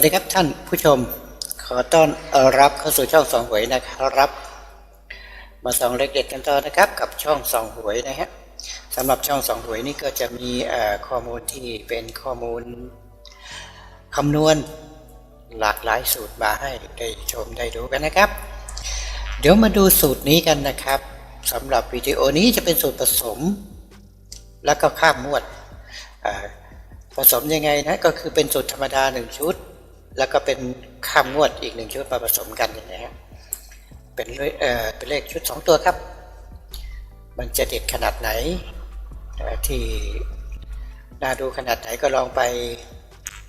วัสดีครับท่านผู้ชม ขอต้อนรับเข้าสู่ช่องสองหวยนะครับ มาส่องเลขเด็ดกันต่อนะครับ กับช่องสองหวยนะฮะสำหรับช่องสองหวยนี่ก็จะมีข้อมูลที่เป็นข้อมูลคำนวณหลากหลายสูตรมาให้ได้ชมได้ดูกันนะครับ เดี๋ยวมาดูสูตรนี้กันนะครับสำหรับวิดีโอนี้จะเป็นสูตรผสม แล้วก็ข้ามงวดผสมยังไงนะก็คือเป็นสูตรธรรมดาหนึ่งชุด แล้วก็เป็นข้ามงวดอีกหนึ่งชุดมาผสมกันอย่างนี้ยฮะเป็นเลขเอ่อเป็นเลขชุดสองตัวครับ มันจะเด็ดขนาดไหน ที่น่าดูขนาดไหนก็ลองไป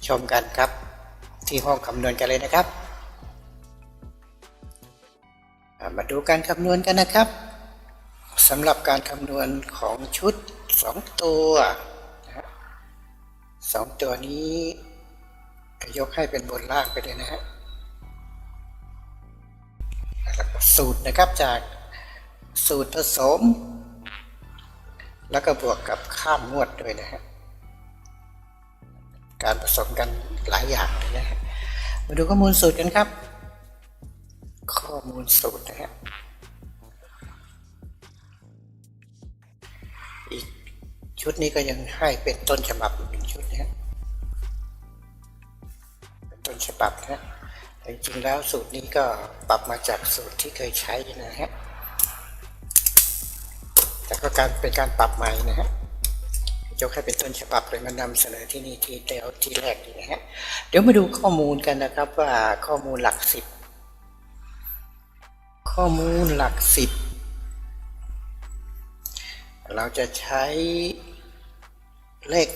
ชมกันครับ ที่ห้องคำนวณกันเลยนะครับ มาดูการคำนวณกันนะครับสำหรับการคำนวณของชุดสองตัวนะฮะสองตัวนี้ ยกให้เป็นบนล่างไปเลยนะฮะแล้วก็สูตรนะครับจากสูตรผสม แล้วก็บวกกับข้ามงวดด้วยนะฮะการผสมกันหลายอย่างเลยนะฮะมาดูข้อมูลสูตรกันครับ ข้อมูลสูตรนะฮะอีกชุดนี้ก็ยังให้เป็นต้นฉบับอีกหนึ่งชุดนะฮะ ปรับนะแต่จริงๆแล้วสูตรนี้ก็ปรับมาจากสูตรที่เคยใช้นะฮะแต่ก็การเป็นการปรับใหม่นะฮะยกให้เป็นต้นฉบับเลยมานำเสนอที่นี่ที่เดียวที่แรกดีนะฮะเดี๋ยวมาดูข้อมูลกันนะครับว่าข้อมูลหลักสิบข้อมูลหลักสิบเราจะใช้เลข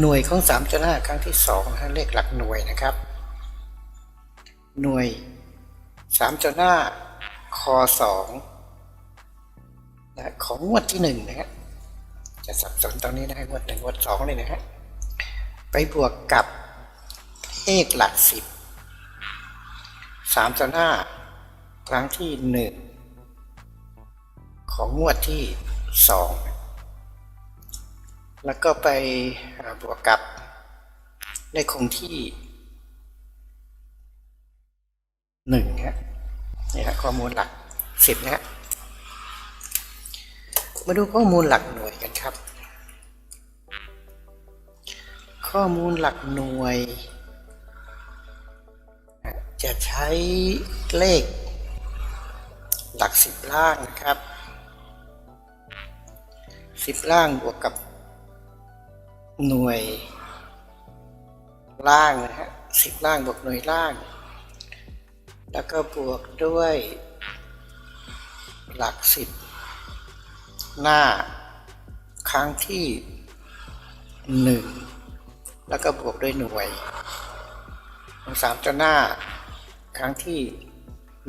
หน่วยของ3ามจุดห้าครั้งที่สองนะฮะเลขหลักหน่วยนะครับ หน่วย3จุดห้าคอสองนะของงวดที่หนึ่งนะฮะจะสับสนตรงนี้นะฮะงวดหนึ่งงวดสองเลยนะฮะไปบวกกับเลขหลักสิบสามจุดห้าครั้งที่หนึ่งของงวดที่สอง แล้วก็ไปบวกกับเลขคงที่หนึ่งฮะนี่ฮะข้อมูลหลักสิบนะฮะมาดูข้อมูลหลักหน่วยกันครับ ข้อมูลหลักหน่วย จะใช้เลข หลักสิบล่างนะครับสิบล่างบวกกับ หน่วย ล่างนะฮะสิบล่างบวกหน่วยล่าง แล้วก็บวกด้วย หลักสิบหน้าครั้งที่หนึ่งแล้วก็บวกด้วยหน่วยสามตัวหน้าครั้งที่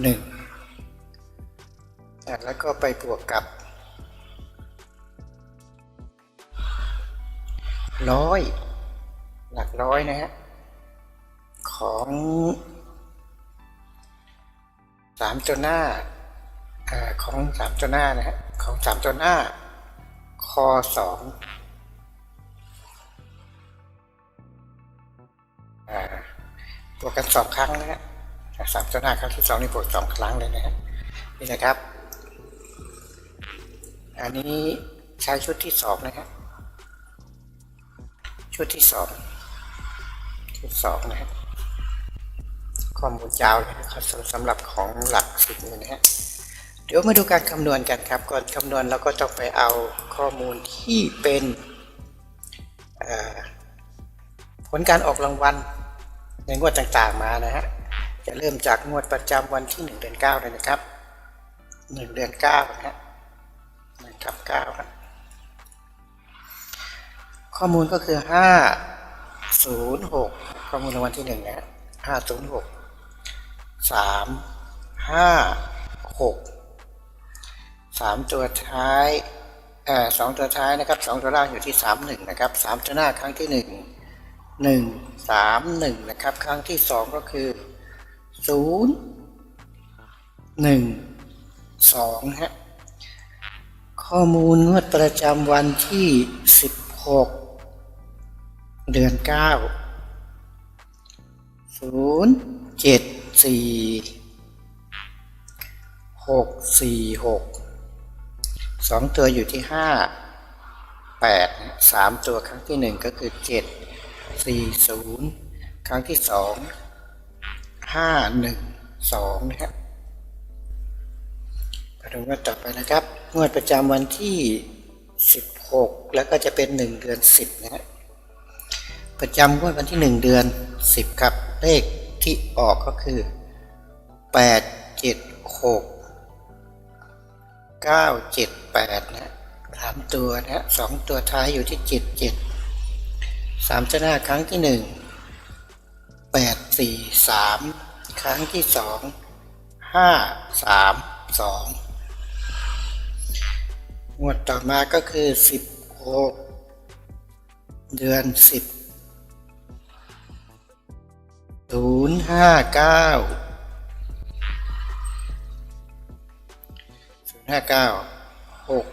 หนึ่งแล้วก็ไปบวกกับ ร้อย หลักร้อยนะฮะ ของสามตัวหน้าอของสามตัวหน้านะฮะ ของสามตัวหน้า คอสองอ่าบวกกันสองครั้งนะฮะสามตัวหน้าครั้งที่สองนี่บวกสองครั้งเลยนะฮะนี่นะครับ อันนี้ใช้ชุดที่สองนะฮะ ชุดที่สองชุดสองนะฮะข้อมูลยาวเลยนะครับสำหรับของหลักสิบนี่นะฮะเดี๋ยวมาดูการคำนวณกันครับ ก่อนคำนวณเราก็ต้องไปเอาข้อมูลที่เป็นผลการออกรางวัลในงวดต่างๆมานะฮะจะเริ่มจากงวดประจำวันที่หนึ่งเดือนเก้าเลยนะครับหนึ่งเดือนเก้านะฮะหนึ่งทับเก้าครับ ข้อมูลก็คือห้าศูนย์หกข้อมูลรางวัลที่หนึ่งนะห้าศูนย์หกสามห้าหกสามตัวท้ายเอ่อสองตัวท้ายนะครับสองตัวล่างอยู่ที่สามหนึ่งนะครับสามตัวหน้าครั้งที่หนึ่งหนึ่งสามหนึ่งนะครับ ครั้งที่สองก็คือศูนย์หนึ่งสองฮะข้อมูลงวดประจำวันที่16 เดือนเก้าศูนย์เจ็ดสี่หกสี่หกสองตัวอยู่ที่ห้าแปดสามตัวครั้งที่หนึ่งก็คือเจ็ดสี่ศูนย์ครั้งที่สองห้าหนึ่งสองนะครับมาดูงวดต่อไปนะครับงวดประจำวันที่สิบหกแล้วก็จะเป็นหนึ่งเดือนสิบนะฮะ ประจำงวดวันที่หนึ่งเดือนสิบครับเลขที่ออกก็คือแปดเจ็ดหกเก้าเจ็ดแปดนะสามตัวนะสองตัวท้ายอยู่ที่เจ็ดเจ็ดสามจะหน้าครั้งที่หนึ่งแปดสี่สามครั้งที่สองห้าสามสองงวดต่อมาก็คือสิบหกเดือนสิบ ศูนย์ห้าเก้าศูนย์ห้าเก้าหก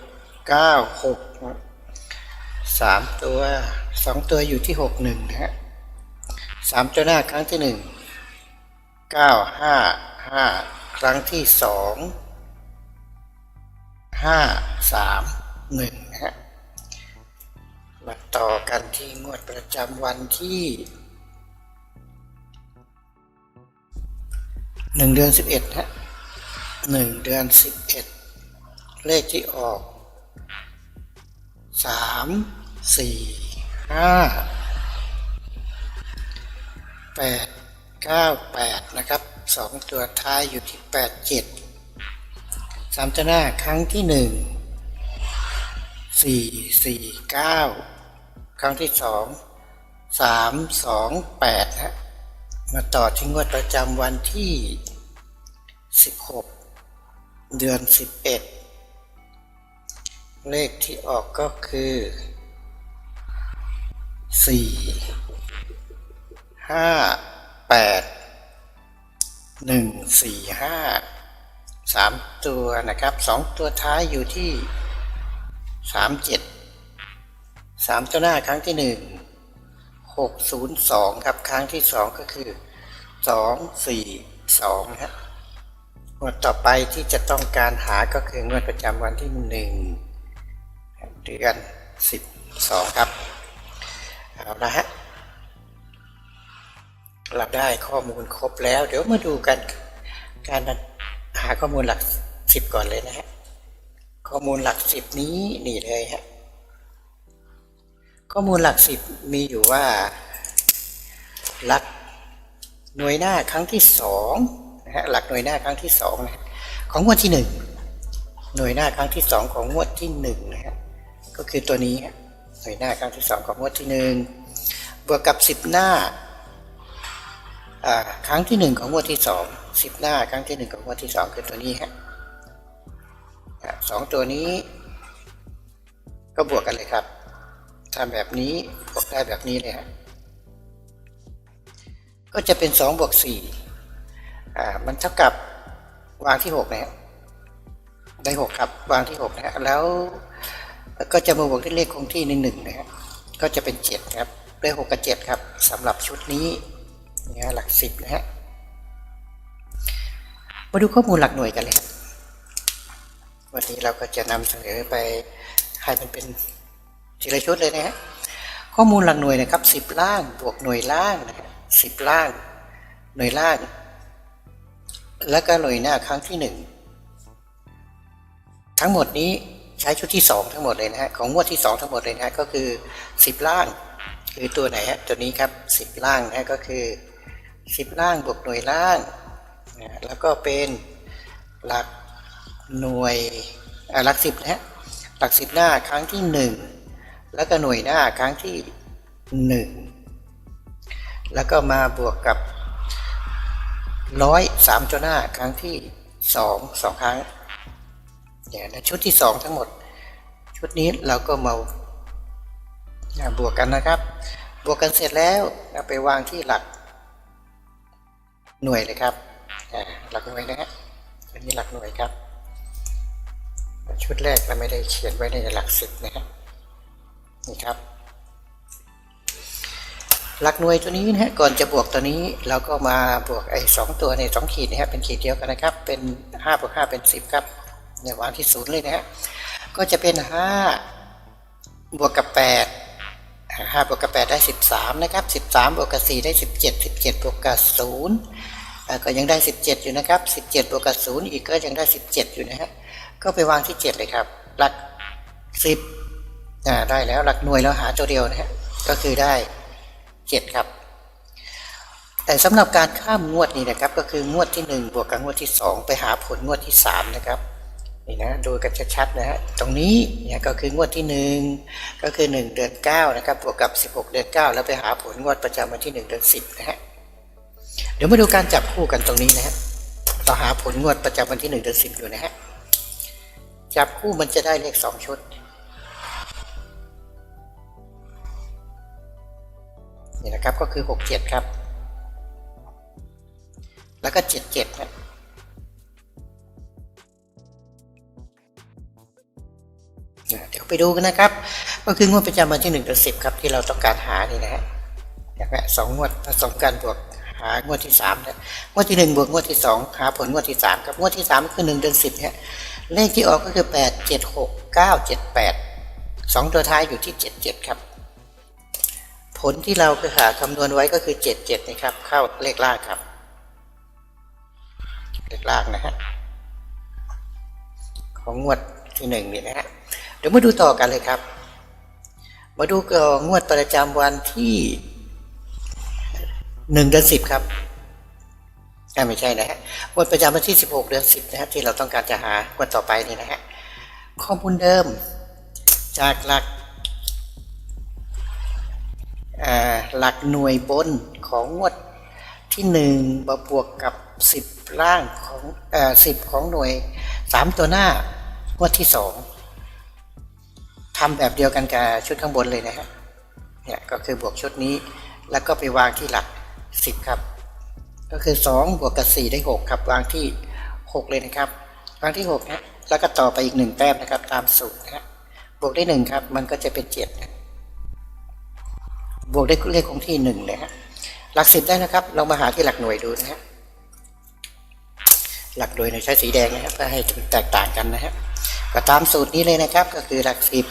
เก้าหกสามตัวสองตัวอยู่ที่หกหนึ่งนะฮะสามตัวหน้าครั้งที่หนึ่งเก้าห้าห้าครั้งที่สองห้าสามหนึ่งนะฮะมาต่อกันที่งวดประจำวันที่ หนึ่งเดือนสิบเอ็ดฮะหนึ่งเดือนสิบเอ็ดเลขที่ออกสามสี่ห้าแปดเก้าแปดนะครับสองตัวท้ายอยู่ที่แปดเจ็ดสามตัวหน้าครั้งที่หนึ่งสี่สี่เก้าครั้งที่สองสามสองแปดฮะ มาต่อที่งวดประจำวันที่ 16 เดือน 11 เลขที่ออกก็คือ 4 5 8 1 4 5 3 ตัวนะครับ 2 ตัวท้ายอยู่ที่ 37 3 ตัวหน้าครั้งที่ 1 602 ครับ ครั้งที่ 2 ก็คือ 2 4 2ครับงวดต่อไปที่จะต้องการหาก็คืองวดประจำวันที่ 1 เดือน 12 ครับ เอาละฮะเราได้ข้อมูลครบแล้ว เดี๋ยวมาดูกันการหาข้อมูลหลัก 10 ก่อนเลยนะฮะข้อมูลหลัก 10 นี้นี่เลยฮะ ข้อมูลหลักสิบมีอยู่ว่าหลักหน่วยหน้าครั้งที่สองนะฮะหลักหน่วยหน้าครั้งที่สองนะของงวดที่หนึ่งหน่วยหน้าครั้งที่สองของงวดที่หนึ่งนะฮะก็คือตัวนี้หน่วยหน้าครั้งที่สองของงวดที่หนึ่งบวกกับสิบหน้าครั้งที่หนึ่งของงวดที่สองสิบหน้าครั้งที่หนึ่งของงวดที่สองคือตัวนี้ฮะสองตัวนี้ ก็บวกกันเลยครับ ทำแบบนี้บวกได้แบบนี้เลยฮะก็จะเป็นสองบวกสี่อ่ามันเท่ากับวางที่หกนะฮะได้หกครับวางที่หกนะฮะแล้วก็จะมาบวกที่เลขคงที่หนึ่งหนึ่งนะฮะก็จะเป็นเจ็ดครับได้หกกับเจ็ดครับสำหรับชุดนี้เนี่ยหลักสิบนะฮะมาดูข้อมูลหลักหน่วยกันเลยครับวันนี้เราก็จะนำเสนอไปให้มันเป็น ทีละชุดเลยนะฮะข้อมูลหลักหน่วยนะครับสิบล่างบวกหน่วยล่างนะสิบล่าง หน่วยล่าง แล้วก็หน่วยหน้าครั้งที่หนึ่งทั้งหมดนี้ใช้ชุดที่สองทั้งหมดเลยนะฮะของงวดที่สองทั้งหมดเลยนะฮะก็คือสิบล่างคือตัวไหนฮะตัวนี้ครับสิบล่างนะก็คือสิบล่างบวกหน่วยล่างนะแล้วก็เป็นหลักหน่วยหลักสิบนะฮะหลักสิบหน้าครั้งที่หนึ่ง แล้วก็หน่วยหน้าครั้งที่หนึ่งแล้วก็มาบวกกับร้อยสามตัวหน้าครั้งที่สองสองครั้งเนี่ยนะชุดที่สองทั้งหมด ชุดนี้เราก็มาบวกกันนะครับ บวกกันเสร็จแล้วเราไปวางที่หลักหน่วยเลยครับอ่หลักหน่วยนะฮะอันนี้หลักหน่วยครับ ชุดแรกเราไม่ได้เขียนไว้ในหลักสิบนะครับ นี่ครับ หลักหน่วยตัวนี้นะฮะก่อนจะบวกตัวนี้เราก็มาบวกไอ้สองตัวในสองขีดนะฮะเป็นขีดเดียวกันนะครับ เป็นห้าบวกห้าเป็นสิบครับเนี่ยวางที่ศูนย์เลยนะฮะก็จะเป็นห้าบวกกับแปดห้าบวกกับแปดได้สิบสามนะครับสิบสามบวกกับสี่ได้สิบเจ็ดสิบเจ็ดบวกกับศูนย์ก็ยังได้สิบเจ็ดอยู่นะครับสิบเจ็ดบวกกับศูนย์อีกก็ยังได้สิบเจ็ดอยู่นะฮะ ก็ไปวางที่เจ็ดเลยครับ หลักสิบ อ่าได้แล้วหลักหน่วยแล้วหาตัวเดียวนะฮะก็คือได้7ครับ แต่สำหรับการข้ามงวดนี้นะครับ ก็คืองวดที่1บวกกับงวดที่2ไปหาผลงวดที่3นะครับนี่นะดูกันชัดๆนะฮะตรงนี้เนี่ยก็คืองวดที่1ก็คือ1เดือน9นะครับบวกกับ16เดือน9แล้วไปหาผลงวดประจำวันที่1เดือน10นะฮะเดี๋ยวมาดูการจับคู่กันตรงนี้นะฮะเราหาผลงวดประจำวันที่1เดือน10อยู่นะฮะจับคู่มันจะได้เลข2ชุด นี่นะครับก็คือหกเจ็ดครับ แล้วก็เจ็ดเจ็ดนะเดี๋ยวไปดูกันนะครับ ก็คืองวดประจำวันที่หนึ่งถึงสิบครับที่เราต้องการหานี่นะฮะอย่างนี้สองงวดผสมกันบวกหางวดที่สามนะงวดที่หนึ่งบวกงวดที่สองหาผลงวดที่สามครับงวดที่สามคือหนึ่งเดือนสิบเนี่ยเลขที่ออกก็คือแปดเจ็ดหกเก้าเจ็ดแปดสองตัวท้ายอยู่ที่เจ็ดเจ็ดครับ ผลที่เราคือหาคำนวณไว้ก็คือเจ็ดเจ็ดนะครับ เข้าเลขลางครับ เลขลางนะฮะของงวดที่หนึ่งนี่นะฮะเดี๋ยวมาดูต่อกันเลยครับ มาดูกงวดประจำวันที่หนึ่งเดือนสิบครับไม่ใช่นะฮะงวดประจำวันที่สิบหกเดือนสิบนะครับที่เราต้องการจะหางวดต่อไปนี่นะฮะข้อมูลเดิมจากหลัก หลักหน่วยบนของงวดที่หนึ่งมาบวกกับสิบล่างของสิบของหน่วยสามตัวหน้างวดที่สองทำแบบเดียวกันกับชุดข้างบนเลยนะฮะเนี่ยก็คือบวกชุดนี้แล้วก็ไปวางที่หลักสิบครับ ก็คือสองบวกกับสี่ได้หกครับ วางที่หกเลยนะครับ วางที่หกนะแล้วก็ต่อไปอีกหนึ่งแต้มนะครับ ตามสูตรนะฮะบวกได้หนึ่งครับ มันก็จะเป็นเจ็ดนะ บวกได้เลขคงที่หนึ่งเลยฮะหลักสิบได้นะครับเรามาหาที่หลักหน่วยดูนะฮะหลักหน่วยเราใช้สีแดงนะครับเพื่อให้แตกต่างกันนะฮะก็ตามสูตรนี้เลยนะครับ ก็คือหลักสิบ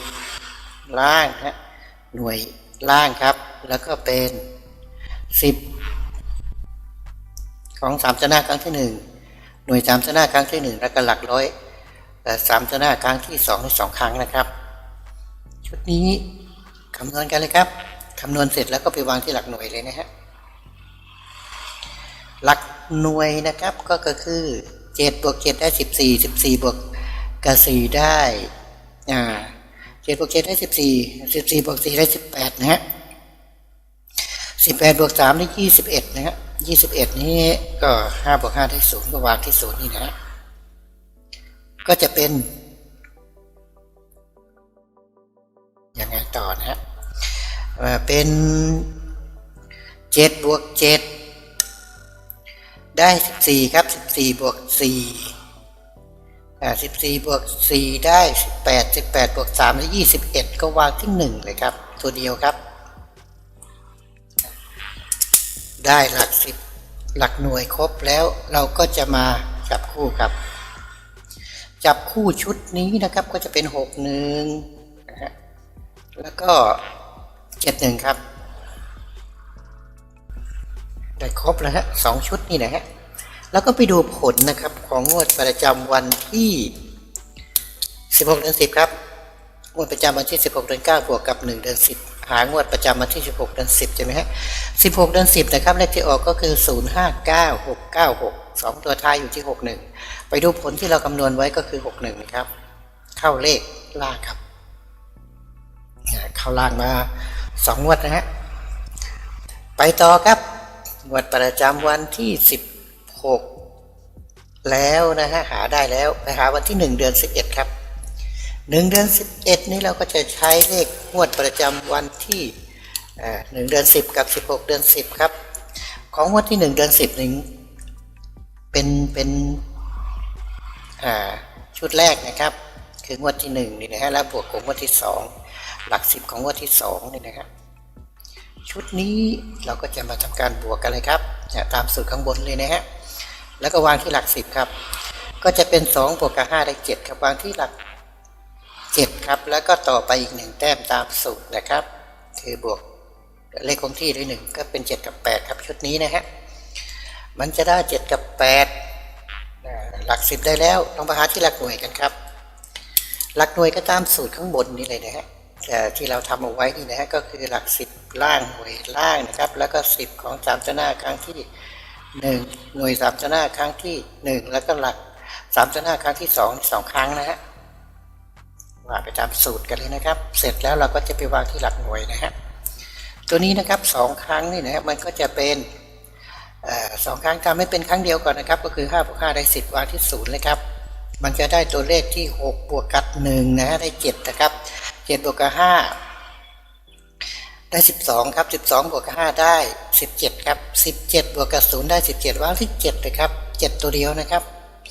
ล่างฮะหน่วยล่างครับ แล้วก็เป็นสิบของสามชนะครั้งที่หนึ่งหน่วยสามชนะครั้งที่หนึ่งแล้วก็หลักร้อยสามชนะครั้งที่สองในสองครั้งนะครับ ชุดนี้คำนวณกันเลยครับ คำนวณเสร็จแล้วก็ไปวางที่หลักหน่วยเลยนะฮะ หลักหน่วยนะครับก็คือเจ็ดบวกเจ็ดได้สิบสี่สิบสี่บวกกับสี่ได้อ่าเจ็ดบวกเจ็ดได้สิบสี่สิบสี่บวกสี่ได้สิบแปดนะฮะสิบแปดบวกสามได้ยี่สิบเอ็ดนะฮะยี่สิบเอ็ดนี้ก็ห้าบวกห้าได้ศูนย์ก็วางที่ศูนย์นี่นะฮะก็จะเป็นยังไงต่อนะฮะ เป็นเจ็ดบวกเจ็ดได้สิบสี่ครับสิบสี่บวกสี่สิบสี่บวกสี่ได้สิบแปดสิบแปดบวกสามได้ยี่สิบเอ็ดก็วางที่หนึ่งเลยครับ ตัวเดียวครับ ได้หลักสิบหลักหน่วยครบแล้วเราก็จะมาจับคู่ครับ จับคู่ชุดนี้นะครับก็จะเป็นหกหนึ่งแล้วก็ เจ็ดหนึ่งครับ ได้ครบแล้วฮะสองชุดนี่นะฮะ แล้วก็ไปดูผลนะครับ ของงวดประจำวันที่ 16เดือน10 ครับ งวดประจำวันที่ 16เดือน9บวกกับ 1 เดือน10 หางวดประจำวันที่ 16 เดือน10 ใช่ไหมฮะ 16 เดือน 10 นะครับ เลขที่ออกก็คือ 059696 2 ตัวท้ายอยู่ที่ 61 ไปดูผลที่เราคำนวณไว้ก็คือ 61 นะครับ เข้าเลขล่างครับเข้าล่างมา สองงวดนะฮะ ไปต่อครับ งวดประจำวันที่สิบหกแล้วนะฮะหาได้แล้วไปหาวันที่หนึ่งเดือนสิบเอ็ดครับหนึ่งเดือนสิบเอ็ดนี้เราก็จะใช้เลขงวดประจำวันที่หนึ่งเดือนสิบกับสิบหกเดือนสิบครับ ของงวดที่หนึ่งเดือนสิบหนึ่งเป็นเป็นชุดแรกนะครับ คืองวดที่หนึ่งนี่นะฮะแล้วบวกกับงวดที่สอง หลักสิบของงวดที่สองนี่นะครับ ชุดนี้เราก็จะมาทำการบวกกันเลยครับเนี่ยตามสูตรข้างบนเลยนะฮะแล้วก็วางที่หลักสิบครับ ก็จะเป็นสองบวกกับห้าได้เจ็ดครับวางที่หลักเจ็ดครับ แล้วก็ต่อไปอีกหนึ่งแต้มตามสูตรนะครับ คือบวกเลขคงที่ด้วยหนึ่งก็เป็นเจ็ดกับแปดครับ ชุดนี้นะฮะมันจะได้เจ็ดกับแปดหลักสิบได้แล้วลองไปหาที่หลักหน่วยกันครับ หลักหน่วยก็ตามสูตรข้างบนนี้เลยนะฮะ ที่เราทำเอาไว้นี่นะฮะก็คือหลักสิบล่างหน่วยล่างนะครับ แล้วก็สิบของสามตัวหน้าครั้งที่หนึ่งหน่วยสามตัวหน้าครั้งที่หนึ่งแล้วก็หลักสามตัวหน้าครั้งที่สองสองครั้งนะฮะว่าไปตามสูตรกันเลยนะครับ เสร็จแล้วเราก็จะไปวางที่หลักหน่วยนะฮะตัวนี้นะครับสองครั้งนี่นะฮะมันก็จะเป็นอสองครั้งทำให้เป็นครั้งเดียวก่อนนะครับ ก็คือ5บวก5ได้ 10 วางที่ศูนย์เลยครับ มันจะได้ตัวเลขที่ 6 บวกกับ1นะฮะได้ 7 นะครับ 7บวกกับ5ได้12ครับ12บสองบวกกับ5ได้17ครับ17บเจ็ดบวกกับ0ได้17วางที่7เลยครับ7ตัวเดียวนะครับ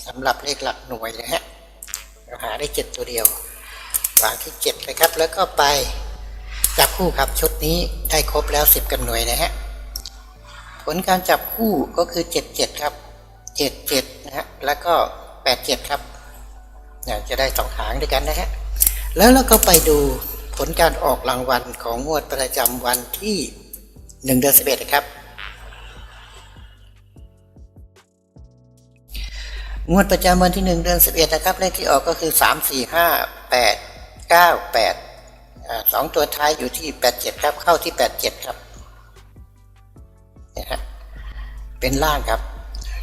สำหรับเลขหลักหน่วยนะฮะเราหาได้7ตัวเดียววางที่7เลยครับ แล้วก็ไปจับคู่ครับชุดนี้ได้ครบแล้ว10กันหน่วยนะฮะผลการจับคู่ก็คือ77ครับ77นะฮะแล้วก็87ครับเนี่ยจะได้สองหางด้วยกันนะฮะ แล้วเราก็ไปดูผลการออกรางวัลของงวดประจำวันที่1เดือน11นะครับ งวดประจำวันที่ 1 เดือน 11 นะครับ เลขที่ออกก็คือ 3 4 5 8 9 8อ่าสองตัวท้ายอยู่ที่ 87 ครับ เข้าที่ 87 ครับนะฮะเป็นล่างครับ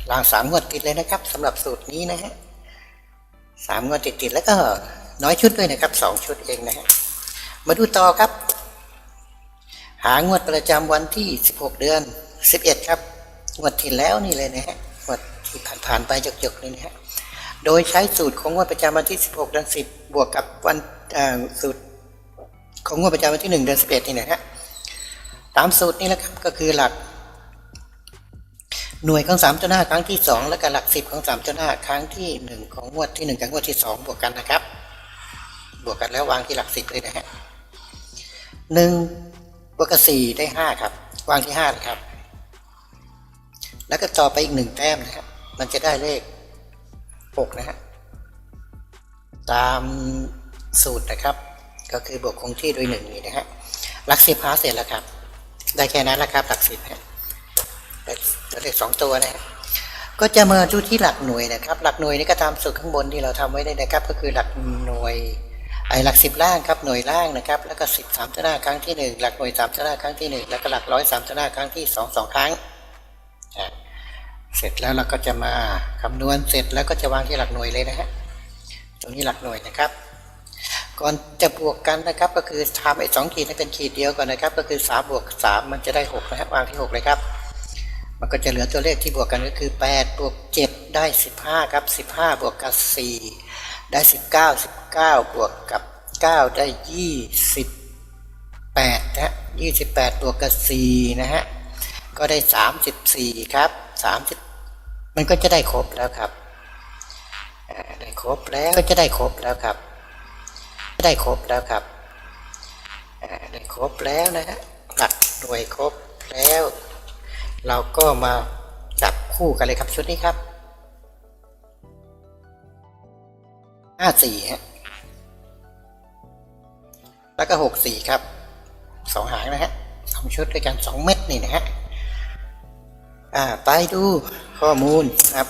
ล่างสามงวดติดเลยนะครับสำหรับสูตรนี้นะฮะสามงวดติดติดแล้วก็ น้อยชุดด้วยนะครับสองชุดเองนะฮะมาดูต่อครับ หางวดประจำวันที่ 16 เดือน 11 ครับงวดที่แล้วนี่เลยนะฮะงวดที่ผ่านๆไปจกๆเลยนะฮะโดยใช้สูตรของงวดประจำวันที่ 16 เดือน 10 บวกกับวันสูตรของงวดประจำวันที่ 1 เดือน 11 นี่นะฮะตามสูตรนี้แหละครับก็คือหลัก หน่วยของสามตัวหน้าครั้งที่สองและก็หลักสิบของสามตัวหน้าครั้งที่หนึ่งของงวดที่หนึ่งกับงวดที่สองบวกกันนะครับ วกกันแล้ววางที่หลักสิบเลยนะฮะหนึ่งบวกกับสี่ได้ห้าครับ วางที่ห้าเลยครับ แล้วก็ต่อไปอีกหนึ่งแต้มนะครับ มันจะได้เลขหกนะฮะตามสูตรนะครับ ก็คือบวกคงที่โดยหนึ่งนี่นะฮะหลักสิบหาเสร็จแล้วครับ ได้แค่นั้นแหละครับหลักสิบฮะตัวเลขสองตัวนะฮะก็จะมาดูที่หลักหน่วยนะครับ หลักหน่วยนี่ก็ตามสูตรข้างบนที่เราทำไว้เลยนะครับ ก็คือหลักหน่วย ไอหลักสิบล่างครับหน่วยล่างนะครับแล้วก็สิบสามตัวหน้าครั้งที่หนึ่งหลักหน่วยสามตัวหน้าครั้งที่หนึ่งแล้วก็หลักร้อยสามตัวหน้าครั้งที่สองสองครั้ง เสร็จแล้วเราก็จะมาคำนวณเสร็จแล้วก็จะวางที่หลักหน่วยเลยนะฮะตรงนี้หลักหน่วยนะครับ ก่อนจะบวกกันนะครับก็คือทำไอ้สองขีดให้เป็นขีดเดียวก่อนนะครับ ก็คือสามบวกสามมันจะได้หกนะฮะวางที่หกเลยครับมันก็จะเหลือตัวเลขที่บวกกันก็คือ8บวก7ได้ 15 ครับ 15 บวกกับ4 ได้ 19 19 บวกกับ 9 ได้ 28นะฮะ28 บวกกับ 4 นะฮะ ก็ได้ 34 ครับ 30 มันก็จะได้ครบแล้วครับ ได้ครบแล้วก็จะได้ครบแล้วครับ ได้ครบแล้วครับ ได้ครบแล้วนะฮะ หลักหน่วยครบแล้ว เราก็มาจับคู่กันเลยครับชุดนี้ครับ ห้าสี่ฮะแล้วก็หกสี่ครับสองหางนะฮะสองชุดด้วยกันสองเม็ดนี่นะฮะอ่าไปดูข้อมูล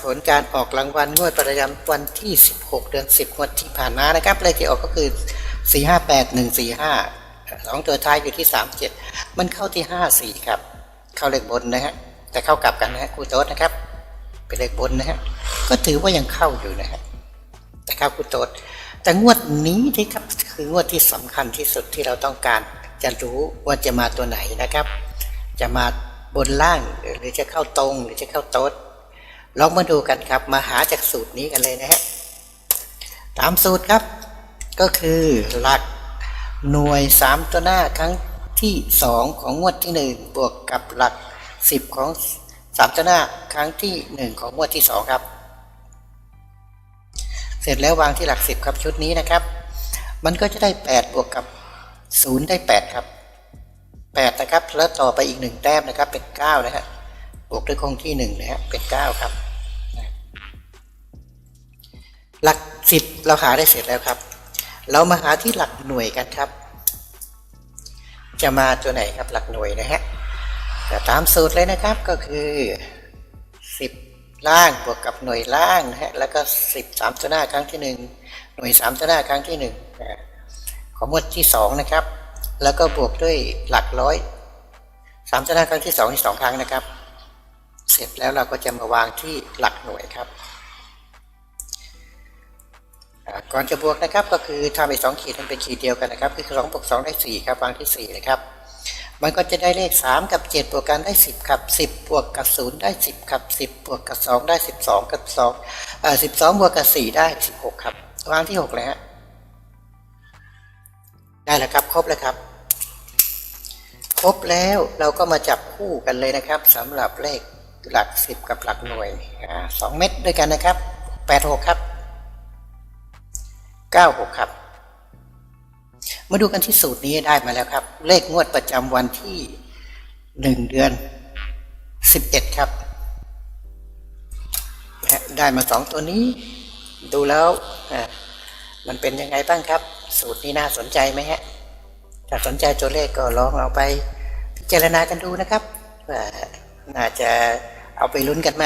ผลการออกรางวัลงวดประจำวันที่ 16 เดือน 10งวดที่ผ่านมานะครับเลขที่ออกก็คือ 458 145สองตัวท้ายอยู่ที่ 37 มันเข้าที่ 54 ครับ เข้าเลขบนนะฮะแต่เข้ากลับกันนะฮะครูโต๊ดนะครับ เป็นเลขบนนะฮะก็ถือว่ายังเข้าอยู่นะฮะ แต่เข้าครูโตดแต่งวดนี้ที่ครับคืองวดที่สำคัญที่สุดที่เราต้องการ จะรู้ว่าจะมาตัวไหนนะครับ จะมาบนล่างหรือจะเข้าตรงหรือจะเข้าโต๊ดลองมาดูกันครับมาหาจากสูตรนี้กันเลยนะฮะตามสูตรครับ ก็คือหลักหน่วยสามตัวหน้าครั้งที่สองของงวดที่หนึ่งบวกกับหลักสิบของสามตัวหน้าครั้งที่หนึ่งของงวดที่สองครับ เสร็จแล้ววางที่หลักสิบครับชุดนี้นะครับ มันก็จะได้แปดบวกกับศูนย์ได้แปดครับแปดนะครับ แล้วต่อไปอีกหนึ่งแต้มนะครับ เป็นเก้านะฮะบวกด้วยคงที่หนึ่งนะฮะเป็นเก้าครับ หลักสิบเราหาได้เสร็จแล้วครับ เรามาหาที่หลักหน่วยกันครับ จะมาตัวไหนครับหลักหน่วยนะฮะตามสูตรเลยนะครับก็คือ ล่างบวกกับหน่วยล่างนะฮะแล้วก็สิบสามตัวหน้าครั้งที่หนึ่งหน่วยสามตัวหน้าครั้งที่หนึ่งนะของหมวดที่สองนะครับ แล้วก็บวกด้วยหลักร้อยสามตัวหน้าครั้งที่สองที่สองครั้งนะครับ เสร็จแล้วเราก็จะมาวางที่หลักหน่วยครับก่อนจะบวกนะครับก็คือทำไปสองขีดมันเป็นขีดเดียวกันนะครับ คือสองบวกสองได้สี่ครับวางที่สี่นะครับ มันก็จะได้เลขสามกับเจ็ดบวกกันได้สิบครับสิบบวกกับศูนย์ได้สิบครับสิบบวกกับสองได้สิบสองกับสองอ่าสิบสองบวกกับสี่ได้สิบหกครับวางที่หกเลยฮะได้แล้วครับ ครบแล้วครับ ครบแล้วเราก็มาจับคู่กันเลยนะครับสำหรับเลขหลักสิบกับหลักหน่วยอ่าสองเม็ดด้วยกันนะครับแปดหกครับ 96 ครับ มาดูกันที่สูตรนี้ได้มาแล้วครับ เลขงวดประจำวันที่1เดือน11ครับได้มา2ตัวนี้ ดูแล้วมันเป็นยังไงบ้างครับ สูตรนี้น่าสนใจไหมฮะถ้าสนใจตัวเลขก็ลองเอาไปพิจารณากันดูนะครับว่าน่าจะเอาไปลุ้นกันไหม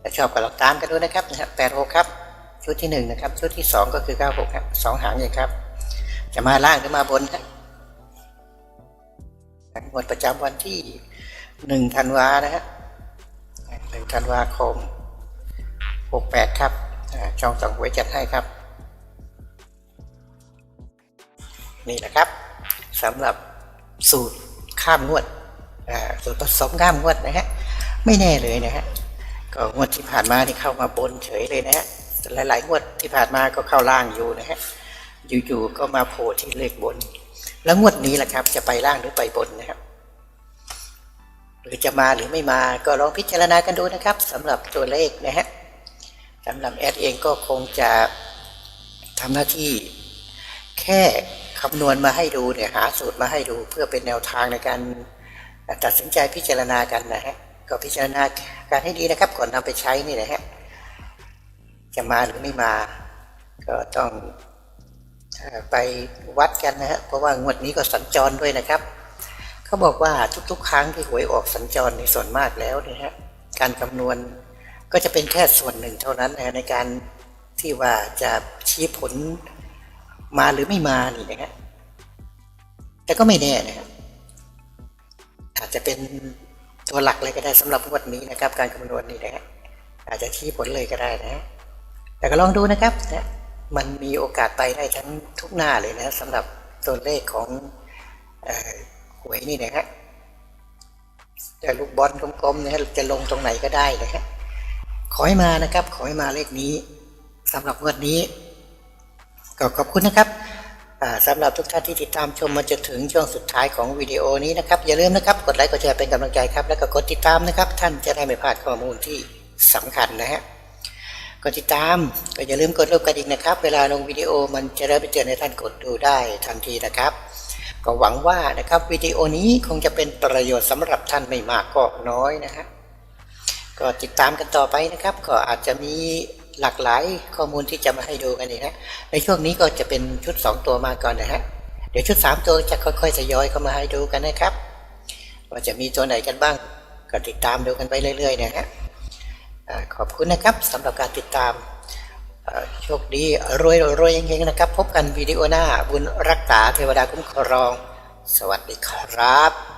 ถ้าชอบก็ลองตามกันดูนะครับนะฮะแปดหกครับ ชุดที่หนึ่งนะครับ ชุดที่สองก็คือเก้าหกครับสองหางเลยครับ จะมาล่างหรือมาบนฮะงวดประจำวันที่หนึ่งธันวานะฮะหนึ่งธันวาคมหกแปดครับช่องสองหวยจัดให้ครับ นี่แหละครับสำหรับสูตรข้ามงวดอ่าสูตรผสมข้ามงวดนะฮะไม่แน่เลยนะฮะก็งวดที่ผ่านมาที่เข้ามาบนเฉยเลยนะฮะหลายๆงวดที่ผ่านมาก็เข้าล่างอยู่นะฮะ อยู่ๆก็มาโผล่ที่เลขบน แล้วงวดนี้แหละครับ จะไปล่างหรือไปบนนะครับ หรือจะมาหรือไม่มาก็ลองพิจารณากันดูนะครับสำหรับตัวเลขนะฮะสำหรับแอดเองก็คงจะทำหน้าที่แค่คำนวณมาให้ดูเนี่ยหาสูตรมาให้ดูเพื่อเป็นแนวทางในการตัดสินใจพิจารณากันนะฮะก็พิจารณาการให้ดีนะครับ ก่อนนำไปใช้นี่นะฮะจะมาหรือไม่มา ก็ต้อง ไปวัดกันนะฮะเพราะว่างวดนี้ก็สัญจรด้วยนะครับ เขาบอกว่าทุกๆ ครั้งที่หวยออกสัญจรในส่วนมากแล้วนี่ยฮะการคำนวณก็จะเป็นแค่ส่วนหนึ่งเท่านั้นนะในการที่ว่าจะชี้ผลมาหรือไม่มานี่นะฮะแต่ก็ไม่แน่นะฮะอาจจะเป็นตัวหลักเลยก็ได้สำหรับงวดนี้นะครับ การคำนวณนี่นะฮะอาจจะชี้ผลเลยก็ได้นะฮะแต่ก็ลองดูนะครับนะ มันมีโอกาสไปได้ทั้งทุกหน้าเลยนะสำหรับตัวเลขของหวยนี่นะฮะแต่ลูกบอลกลมๆนะฮะจะลงตรงไหนก็ได้นะฮะขอให้มานะครับ ขอให้มาเลขนี้สำหรับงวดนี้ก็ขอบคุณนะครับสำหรับทุกท่านที่ติดตามชมมาจนถึงช่วงสุดท้ายของวิดีโอนี้นะครับ อย่าลืมนะครับ กดไลค์กดแชร์เป็นกำลังใจครับ แล้วก็กดติดตามนะครับ ท่านจะได้ไม่พลาดข้อมูลที่สำคัญนะฮะ กดติดตามก็อย่าลืมกดรูปกระดิ่งนะครับ เวลาลงวิดีโอมันจะได้ไปเตือนให้ท่านกดดูได้ทันทีนะครับ ก็หวังว่านะครับวิดีโอนี้คงจะเป็นประโยชน์สำหรับท่านไม่มากก็น้อยนะฮะก็ติดตามกันต่อไปนะครับ ก็อาจจะมีหลากหลายข้อมูลที่จะมาให้ดูกันอีกนะในช่วงนี้ก็จะเป็นชุด 2 ตัวมาก่อนนะฮะเดี๋ยวชุด 3 ตัวจะค่อยๆทยอยเข้ามาให้ดูกันนะครับ ว่าจะมีตัวไหนกันบ้าง ก็ติดตามดูกันไปเรื่อยๆนะฮะ ขอบคุณนะครับสำหรับการติดตามโชคดีรวยรวยๆเฮงๆนะครับ พบกันวิดีโอหน้าบุญรักษาเทวดาคุ้มครอง สวัสดีครับ